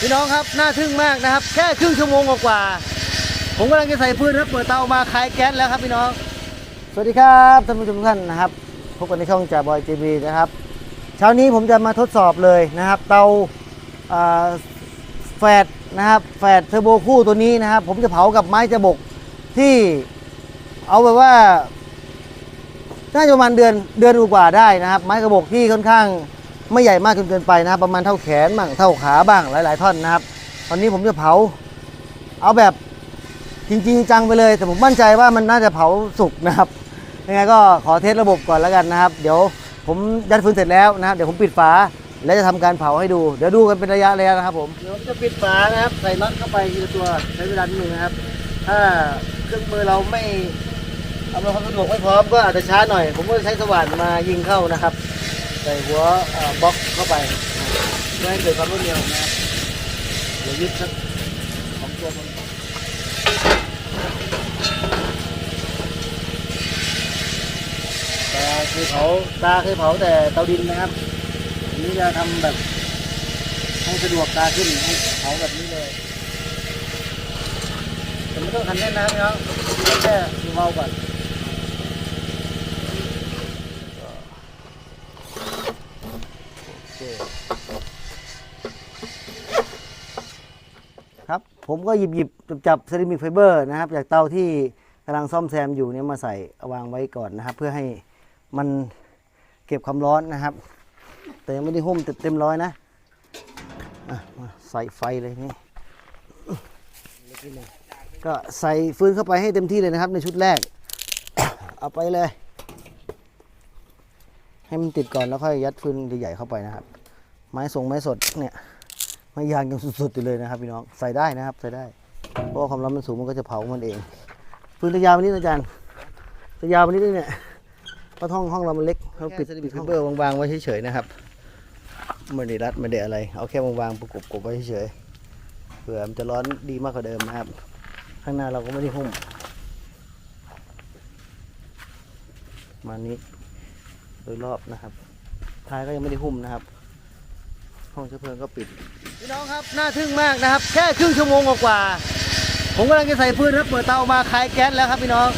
พี่น้องครับน่าทึ่งมากนะครับ แค่ครึ่งชั่วโมงกว่าผมกำลังจะใส่ฟืนครับเปิดเตามาคลายแก๊สแล้วครับพี่น้อง สวัสดีครับท่านผู้ชมทุกท่านนะครับพบกันในช่องจ่าบอยจีบีนะครับเช้านี้ผมจะมาทดสอบเลยนะครับ เตาแฟดนะครับแฟดเทอร์โบคู่ตัวนี้นะครับ ผมจะเผากับไม้จะบกที่เอาแบบว่าน่าจะประมาณเดือนเดือนกว่าได้นะครับ ไม้กระบอกที่ค่อนข้าง ไม่ใหญ่มากจนเกินไปนะครับ ประมาณเท่าแขนบ้างเท่าขาบ้างหลาย ๆ ท่อนนะครับ ตอนนี้ผมจะเผา เอาแบบจริง ๆ จังไปเลย แต่ผมมั่นใจว่ามันน่าจะเผาสุกนะครับยังไงก็ขอเทสระบบก่อนแล้วกันนะครับ เดี๋ยวผมยัดฟืนเสร็จแล้วนะครับเดี๋ยวผมปิดฝาและจะทำการเผาให้ดู เดี๋ยวดูกันเป็นระยะระยะนะครับผมเดี๋ยวจะปิดฝานะครับ ใส่น็อตเข้าไปทีละตัวใช้เวลานิดนึงนะครับ ถ้าเครื่องมือเราไม่อำนวยความสะดวกไม่พร้อมก็อาจจะช้าหน่อย ผมก็ใช้สว่านมายิงเข้านะครับ ใส่หัวบล็อกเข้าไปเพื่อให้เกิดความรวดเร็วนะครับเดี๋ยวยึดสักสองตัวบนแตาเคยเผาตาเคยเผาแต่เตาดินนะครับอันนี้จะทำแบบให้สะดวกตาขึ้นให้เผาแบบนี้เลยแต่ไม่ต้องขันแน่นนะพี่น้องแค่เบาก่อน ผมก็หยิบหยิบจับจับเซรามิกไฟเบอร์นะครับ จากเตาที่กำลังซ่อมแซมอยู่เนี่ยมาใส่เอาวางไว้ก่อนนะครับ เพื่อให้มันเก็บความร้อนนะครับ แต่ยังไม่ได้หุ้มเต็มร้อยนะอะมาใส่ไฟเลยนี่ก็ใส่ฟืนเข้าไปให้เต็มที่เลยนะครับ ในชุดแรก เอาไปเลย ให้มันติดก่อนแล้วค่อยยัดฟืนใหญ่ๆเข้าไปนะครับ ไม้ทรงไม้สดเนี่ย ไม่ยางยังสุดๆอยู่เลยนะครับพี่น้องใส่ได้นะครับใส่ได้ เพราะว่าความร้อนมันสูงมันก็จะเผามันเองฟืนระยาวไปนิดนะอาจารย์ระยาวไปนิดนึงเนี่ยเพราะห้องห้องเรามันเล็กเราปิดปิดห้องเบอร์วางๆไว้เฉยๆนะครับไม่ได้รัดไม่ได้อะไร เอาแค่วางๆประกบกบไว้เฉยๆเผื่อมันจะร้อนดีมากกว่าเดิมนะครับ ข้างหน้าเราก็ไม่ได้หุ้มประมาณนี้โดยรอบนะครับท้ายก็ยังไม่ได้หุ้มนะครับ ห้องเชื้อเพลิงก็ปิด พี่น้องครับน่าทึ่งมากนะครับ แค่ครึ่งชั่วโมงกว่าผมกำลังจะใส่ฟืนครับเปิดเตามาคลายแก๊สแล้วครับพี่น้อง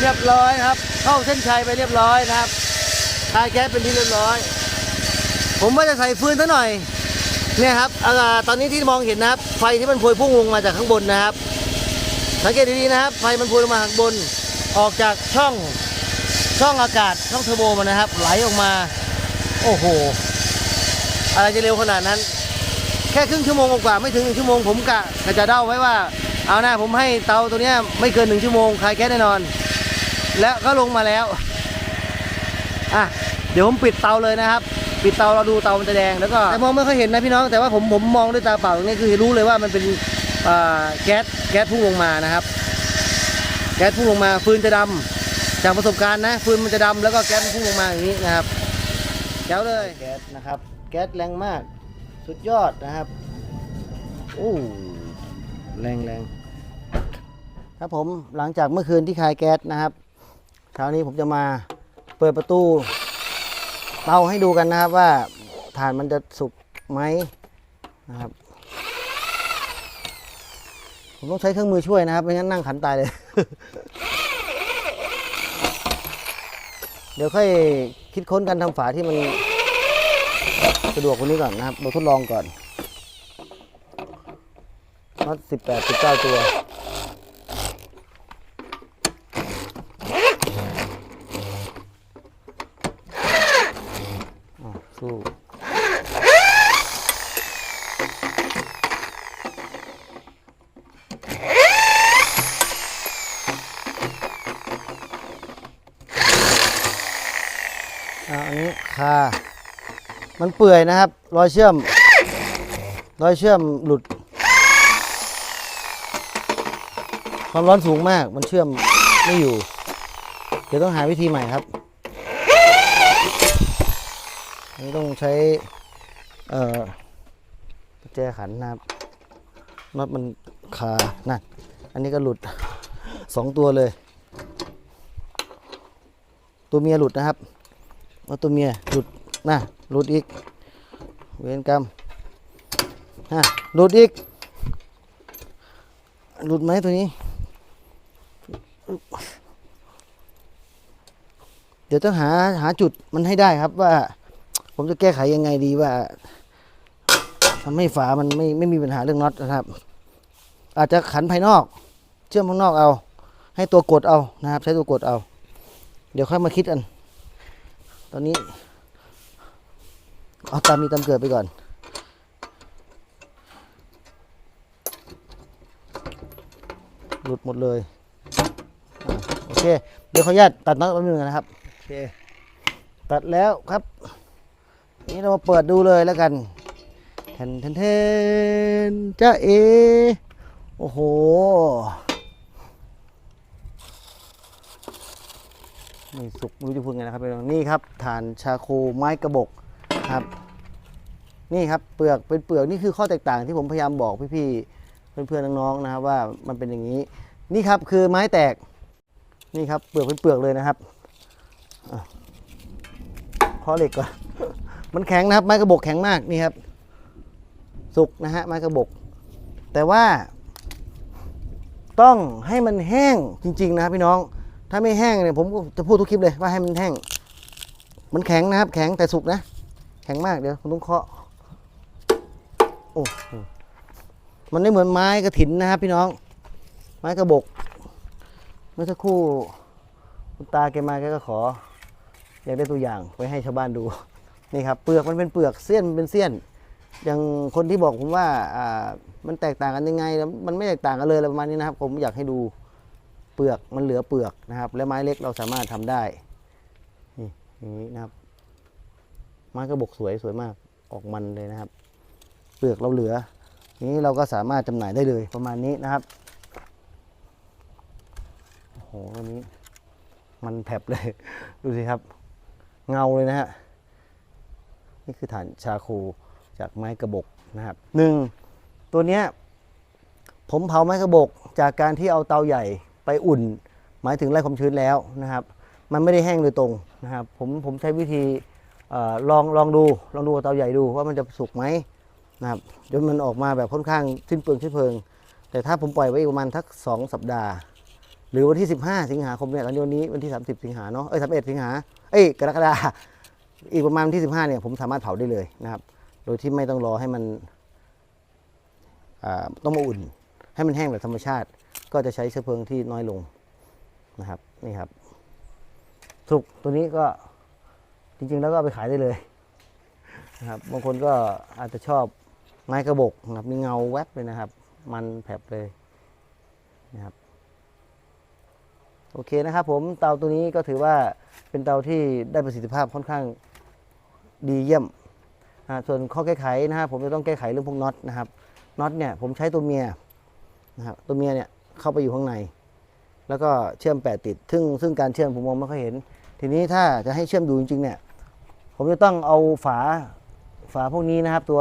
เรียบร้อยครับ เข้าเส้นชัยไปเรียบร้อยนะครับคลายแก๊สเป็นที่เรียบร้อย ผมว่าจะใส่ฟืนซะหน่อยเนี่ยครับอตอนนี้ที่มองเห็นนะครับ ไฟที่มันพวยพุ่งลงมาจากข้างบนนะครับสังเกตดีๆนะครับ ไฟมันพวยลงมาข้างบนออกจากช่องช่องอากาศช่องเทอร์โบมันนะครับ ไหลออกมา โอ้โห อะไรจะเร็วขนาดนั้น แค่ครึ่งชั่วโมงกว่าไม่ถึงหนึ่งชั่วโมงผมกะกะจะเดาไว้ว่า เอาหน้าผมให้เตาตัวเนี้ยไม่เกินหนึ่งชั่วโมงคลายแก๊สแน่นอน แล้วก็ลงมาแล้วอะเดี๋ยวผมปิดเตาเลยนะครับ ปิดเตาเราดูเตามันจะแดงแล้วก็แต่มองไม่ค่อยเห็นนะพี่น้องแต่ว่าผมผมมองด้วยตาเปล่าตรงนี้คือรู้เลยว่ามันเป็นแก๊สแก๊สพุ่งลงมานะครับ แก๊สพุ่งลงมาฟืนจะดำจากประสบการณ์นะฟืนมันจะดำแล้วก็แก๊สพุ่งลงมาอย่างนี้นะครับแก้วเลยแก๊สนะครับ แก๊สแรงมาก สุดยอดนะครับโอ้แรงแรงครับผมหลังจากเมื่อคืนที่คายแก๊สนะครับเช้านี้ผมจะมาเปิดประตูเตาให้ดูกันนะครับว่าถ่านมันจะสุกไหมนะครับ ผมต้องใช้เครื่องมือช่วยนะครับไม่งั้นนั่งขันตายเลย เดี๋ยวค่อยคิดค้นการทำฝาที่มัน สะดวกกว่านี้ก่อนนะครับเราทดลองก่อนน็อตสิบแปดสิบเก้าตัวอะสู้อันนี้คา มันเปื่อยนะครับ รอยเชื่อม รอยเชื่อมหลุด ความร้อนสูงมาก มันเชื่อมไม่อยู่ เดี๋ยวต้องหาวิธีใหม่ครับนนี้ต้องใช้ เอ่อแจขันนะครับน็อตมันคานั่นอันนี้ก็หลุดสองตัวเลย ตัวเมียหลุดนะครับว่าตัวเมียหลุดนะ หลุดอีก เวรกรรมอะหลุดอีก หลุดไหมตัวนี้ เดี๋ยวต้องหาหาจุดมันให้ได้ครับว่า ผมจะแก้ไขยังไงดีว่าทำให้ฝามันไม่ไม่มีปัญหาเรื่องน็อตนะครับ อาจจะขันภายนอก เชื่อมข้างนอกเอา ให้ตัวกดเอานะครับ ใช้ตัวกดเอา เดี๋ยวค่อยมาคิดกัน ตอนนี้ เอาตามมีตามเกิดไปก่อน หลุดหมดเลยอโอเค เดี๋ยวขออนุญาตตัดน็อตแป๊บนึงนะครับ โอเค ตัดแล้วครับ นี่เรามาเปิดดูเลยแล้วกันแทนแทนแทนจ้าเอ โอ้โหนี่สุกไม่รู้จะพูดไงนะครับพี่น้องนี่ครับฐานชาโคไม้กระบอก ครับ นี่ครับเปลือกเป็นเปลือกนี่คือข้อแตกต่างที่ผมพยายามบอกพี่ๆเพื่อนๆน้องๆนะครับ ว่ามันเป็นอย่างนี้ นี่ครับคือไม้แตกนี่ครับเปลือกเป็นเปลือกเลยนะครับข้อเหล็กก่อนมันแข็งนะครับ ไม้กระบอกแข็งมากนี่ครับ สุกนะฮะไม้กระบอกแต่ว่า ต้องให้มันแห้งจริง ๆ นะครับพี่น้อง ถ้าไม่แห้งเนี่ยผมก็จะพูดทุกคลิปเลยว่าให้มันแห้ง มันแข็งนะครับ แข็งแต่สุกนะ แข็งมากเดี๋ยวคุณต้องเคาะโอ้โหมันไม่เหมือนไม้กระถินนะครับพี่น้อง ไม้กระบอกเมื่อสักครู่คุณตาแกมาแกก็ขอ อยากได้ตัวอย่างไว้ให้ชาวบ้านดูนี่ครับเปลือกมันเป็นเปลือกเสี้ยนเป็นเสี้ยน อย่างคนที่บอกผมว่าอ่ามันแตกต่างกันยังไง มันไม่แตกต่างกันเลยอะไรประมาณนี้นะครับ ผมอยากให้ดูเปลือกมันเหลือเปลือกนะครับ และไม้เล็กเราสามารถทำได้นี่อย่างนี้นะครับ ไม้กระบอกสวยสวยมากออกมันเลยนะครับ เปลือกเราเหลือ นี้เราก็สามารถจำหน่ายได้เลยประมาณนี้นะครับโอ้โหวันนี้มันแผลบเลย ดูสิครับ เงาเลยนะฮะนี่คือฐานชาโคจากไม้กระบอกนะครับหนึ่งตัวเนี้ยผมเผาไม้กระบอกจากการที่เอาเตาใหญ่ไปอุ่น หมายถึงไล่ความชื้นแล้วนะครับ มันไม่ได้แห้งโดยตรงนะครับ ผมผมใช้วิธี ลองลองดูลองดูกับเตาใหญ่ดูว่ามันจะสุกไหมนะครับจนมันออกมาแบบค่อนข้างสิ้นเปลืองชื้อเพลิง แต่ถ้าผมปล่อยไว้อีกประมาณทักสองสัปดาห์ หรือวันที่ 15 สิงหาคมเนี่ยตอนนี้วันนี้วันที่ 30 สิงหาเนาะเอ้ย31 สิงหาเอ้ยกรกฎาอีกประมาณวันที่ 15 เนี่ยผมสามารถเผาได้เลยนะครับ โดยที่ไม่ต้องรอให้มันต้องมาอุ่น ให้มันแห้งแบบธรรมชาติ ก็จะใช้เชื้อเพลิงที่น้อยลงนะครับนี่ครับสุกตัวนี้ก็ จริงๆ แล้วก็ไปขายได้เลยนะครับบางคนก็อาจจะชอบไม้กระบอกนะครับมีเงาแวบเลยนะครับ มันแผลบเลยนะครับโอเคนะครับผมเตาตัวนี้ก็ถือว่าเป็นเตาที่ได้ประสิทธิภาพค่อนข้างดีเยี่ยม ส่วนข้อแก้ไขนะครับผมจะต้องแก้ไขเรื่องพวกน็อตนะครับน็อตเนี่ยผมใช้ตัวเมียนะครับตัวเมียเนี่ยเข้าไปอยู่ข้างใน แล้วก็เชื่อมแปะติด ซึ่งซึ่งการเชื่อมผมมองไม่ค่อยเห็น ทีนี้ถ้าจะให้เชื่อมดูจริงๆเนี่ย ผมจะต้องเอาฝาฝาพวกนี้นะครับ ตัว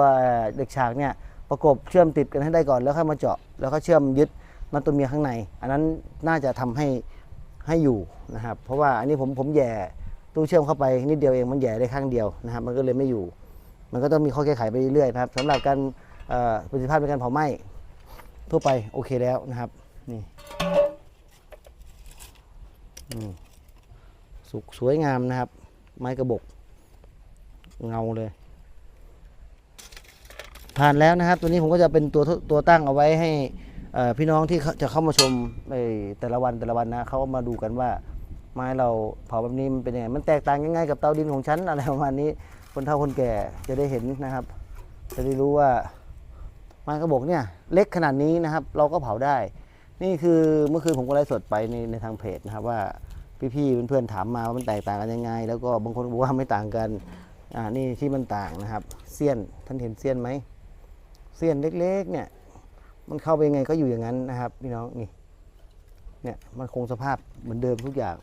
เด็กฉากเนี่ยประกบเชื่อมติดกันให้ได้ก่อนแล้วค่อยมาเจาะ แล้วก็เชื่อมยึดน็อตตัวเมียข้างใน อันนั้นน่าจะทำให้ให้อยู่นะครับ เพราะว่าอันนี้ผมผมแย่ตู้เชื่อมเข้าไปนิดเดียวเองมันแย่ได้ข้างเดียวนะครับ มันก็เลยไม่อยู่ มันก็ต้องมีข้อแก้ไขไปเรื่อยๆนะครับสำหรับการประสิทธิภาพในการเผาไหม้ทั่วไปโอเคแล้วนะครับนี่สุกสวยงามนะครับ ไม้กระบอก เงาเลย ผ่านแล้วนะครับ ตัวนี้ผมก็จะเป็นตัวตัวตั้งเอาไว้ให้พี่น้องที่จะเข้ามาชมในแต่ละวันแต่ละวันนะเขามาดูกันว่า ไม้เราเผาแบบนี้มันเป็นยังไงมันแตกต่างยังไงกับเตาดินของฉันอะไรประมาณนี้คนเฒ่าคนแก่จะได้เห็นนะครับ จะได้รู้ว่าไม้กระบอกเนี่ยเล็กขนาดนี้นะครับ เราก็เผาได้ นี่คือเมื่อคืนผมก็ไลฟ์สดไปในในทางเพจนะครับว่าพี่ๆเพื่อนๆถามมาว่ามันแตกต่างกันยังไง แล้วก็บางคนบอกว่าไม่ต่างกัน อ่านี่ที่มันต่างนะครับเสี้ยนท่านเห็นเสี้ยนไหมเสี้ยนเล็กๆเนี่ยมันเข้าไปยังไงก็อยู่อย่างนั้นนะครับพี่น้องนี่เนี่ยมันคงสภาพเหมือนเดิมทุกอย่าง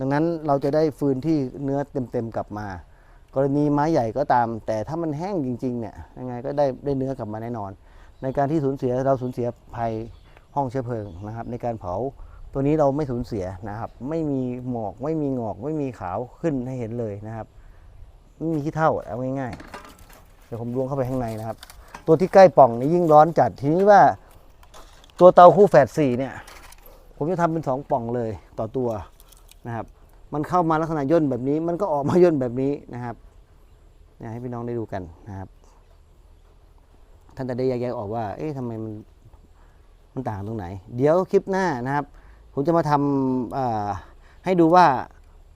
ดังนั้นเราจะได้ฟืนที่เนื้อเต็มๆกลับมา กรณีไม้ใหญ่ก็ตาม แต่ถ้ามันแห้งจริงๆเนี่ยยังไงก็ได้ได้เนื้อกลับมาแน่นอน ในการที่สูญเสียเราสูญเสียภัยห้องเชื้อเพลิงนะครับ ในการเผาตัวนี้เราไม่สูญเสียนะครับ ไม่มีหมอกไม่มีงอกไม่มีขาวขึ้นให้เห็นเลยนะครับ ไม่มีขี้เท่าเอาง่ายๆเดี๋ยวผมล้วงเข้าไปข้างในนะครับ ตัวที่ใกล้ป่องนี่ยิ่งร้อนจัดทีนี้ว่า ตัวเตาคู่แฝดสี่เนี่ย ผมจะทำเป็นสองป่องเลยต่อตัวนะครับ มันเข้ามาลักษณะย่นแบบนี้ มันก็ออกมาย่นแบบนี้นะครับเนี่ยให้พี่น้องได้ดูกันนะครับ ท่านจะได้แยกแยะออกว่า เอ๊ะทำไมมันมันต่างตรงไหน เดี๋ยวคลิปหน้านะครับ ผมจะมาทำให้ดูว่า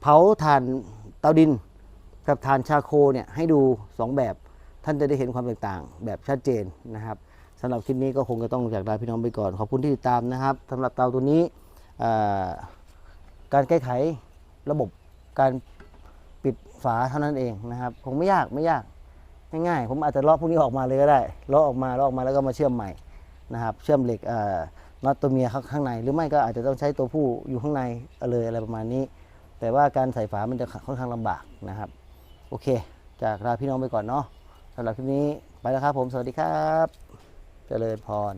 เผาถ่านเตาดิน กับถ่านชาโคเนี่ยให้ดูสองแบบ ท่านจะได้เห็นความแตกต่างแบบชัดเจนนะครับสำหรับคลิปนี้ก็คงจะต้องจากลาพี่น้องไปก่อน ขอบคุณที่ติดตามนะครับสำหรับเตาตัวนี้การแก้ไขระบบการปิดฝาเท่านั้นเองนะครับคงไม่ยากไม่ยากง่ายๆผมอาจจะลาะพวกนี้ออกมาเลยก็ได้ลาะออกมาลาะออกมาแล้วก็มาเชื่อมใหม่นะครับ เชื่อมเหล็กน็อตตัวเมียข้างข้างใน หรือไม่ก็อาจจะต้องใช้ตัวผู้อยู่ข้างในเลยอะไรประมาณนี้ แต่ว่าการใส่ฝามันจะค่อนข้างลำบากนะครับ โอเค จากลาพี่น้องไปก่อนเนาะสำหรับคลิปนี้ไปแล้วครับผม สวัสดีครับ เจริญพร